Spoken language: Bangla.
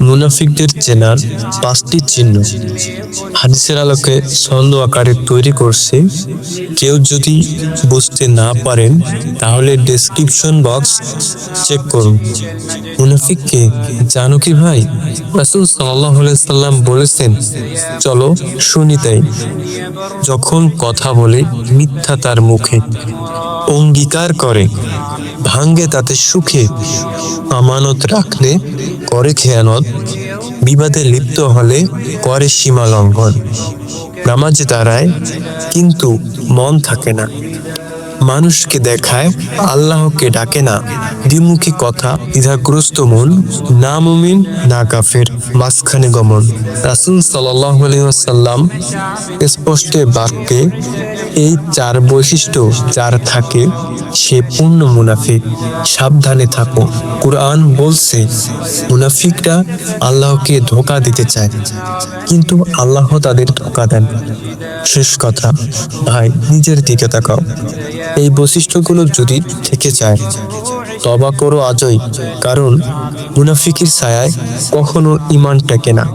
মুনাফিকদের চেনার পাঁচটি চিহ্ন। হাদিসের আলোকে ছন্দ আকারে তৈরি করছে, কেউ যদি বুঝতে না পারেন, তাহলে ডেসক্রিপশন বক্স চেক করুন। মুনাফিককে জানো কি ভাই? রাসুল সাল্লাম বলেছেন, চলো শুনি তাই। যখন কথা বলে, মিথ্যা তার মুখে অঙ্গীকার করে। ভাঙ্গে তাতে সুখে। আমানত রাখলে করে খেয়ানত, বিবাদে লিপ্ত হলে করে সীমা লঙ্ঘন। নামাজে দাঁড়ায় কিন্তু মন থাকে না। মানুষকে দেখায় আল্লাহকে ডাকে না। দ্বিমুখী কথা, দ্বিধাগ্রস্ত মন না মুমিন না কাফের মাঝখানে গমন। রাসুল সাল্লাহ সাল্লাম স্পষ্টে বাক্যে এই চার বৈশিষ্ট্য যার থাকে, সে পূর্ণ মুনাফিক। সাবধানে থাকো। কোরআন বলছে, মুনাফিকরা আল্লাহকে ধোকা দিতে চায়, কিন্তু আল্লাহ তাদের ধোকা দেন শেষ কথা, ভাই, নিজের দিকে তাকাও। এই বৈশিষ্ট্যগুলো যদি থেকে যায়, তবা করো আজই, কারণ মুনাফিকের ছায়ায় কখনো ইমান টেকে না।